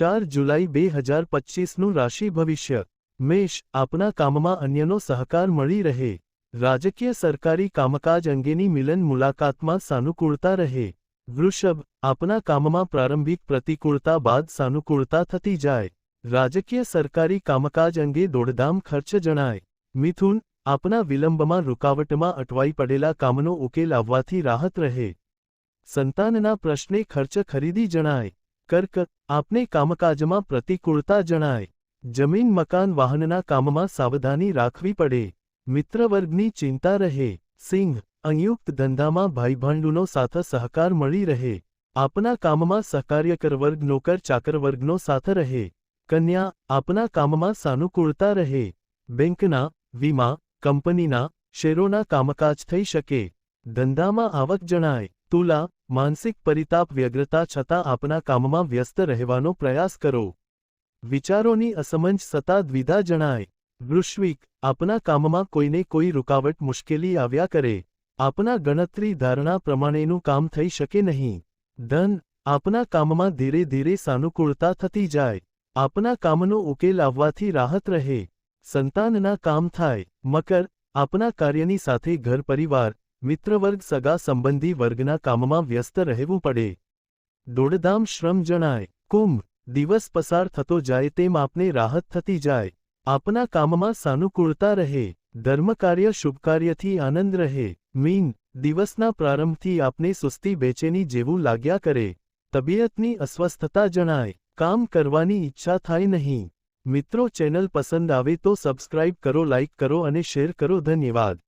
ચાર જુલાઈ બે હજાર પચીસનું રાશિ ભવિષ્ય. મેષ, આપના કામમાં અન્યનો સહકાર મળી રહે. રાજકીય સરકારી કામકાજ અંગેની મિલન મુલાકાતમાં સાનુકૂળતા રહે. વૃષભ, આપના કામમાં પ્રારંભિક પ્રતિકૂળતા બાદ સાનુકૂળતા થતી જાય. રાજકીય સરકારી કામકાજ અંગે દોડધામ ખર્ચ જણાય. મિથુન, આપના વિલંબમાં રૂકાવટમાં અટવાઈ પડેલા કામનો ઉકેલ આવવાથી રાહત રહે. સંતાનના પ્રશ્ને ખર્ચ ખરીદી જણાય. કર્ક, આપને કામકાજમાં પ્રતિકૂળતા જણાય. જમીન, મકાન, વાહનના કામમાં સાવધાની રાખવી પડે. મિત્રવર્ગની ચિંતા રહે. સિંહ સંયુક્ત ધંધામાં ભાઈભાંડુનો સાથ સહકાર મળી રહે. આપના કામમાં સહકાર્યકર વર્ગ, નોકર, ચાકર સાથ રહે. કન્યા, આપના કામમાં સાનુકૂળતા રહે. બેંકના, વીમા કંપનીના શેરોના કામકાજ થઈ શકે. ધંધામાં આવક જણાય. તુલા, માનસિક પરિતાપ વ્યગ્રતા છતાં આપના કામમાં વ્યસ્ત રહેવાનો પ્રયાસ કરો. વિચારોની અસમંજ સતા દ્વિધા જણાય. વૃશ્વિક, આપના કામમાં કોઈને કોઈ રૂકાવટ મુશ્કેલી આવ્યા કરે. આપના ગણતરી ધારણા પ્રમાણેનું કામ થઈ શકે નહીં. ધન, આપના કામમાં ધીરે ધીરે સાનુકૂળતા થતી જાય. આપના કામનો ઉકેલ આવવાથી રાહત રહે. સંતાનના કામ થાય. મકર, આપના કાર્યની સાથે ઘર પરિવાર મિત્રવર્ગ સગા સંબંધી વર્ગના કામમાં વ્યસ્ત રહેવું પડે. દોડધામ શ્રમ જણાય. કુંભ, દિવસ પસાર થતો જાય તેમ આપને રાહત થતી જાય. આપના કામમાં સાનુકૂળતા રહે. ધર્મકાર્ય શુભકાર્યથી આનંદ રહે. મીન, દિવસના પ્રારંભથી આપને સુસ્તી બેચેની જેવું લાગ્યા કરે. તબિયતની અસ્વસ્થતા જણાય. કામ કરવાની ઈચ્છા થાય નહીં. મિત્રો ચેનલ પસંદ આવે તો સબસ્ક્રાઇબ કરો, લાઇક કરો અને શેર કરો. ધન્યવાદ.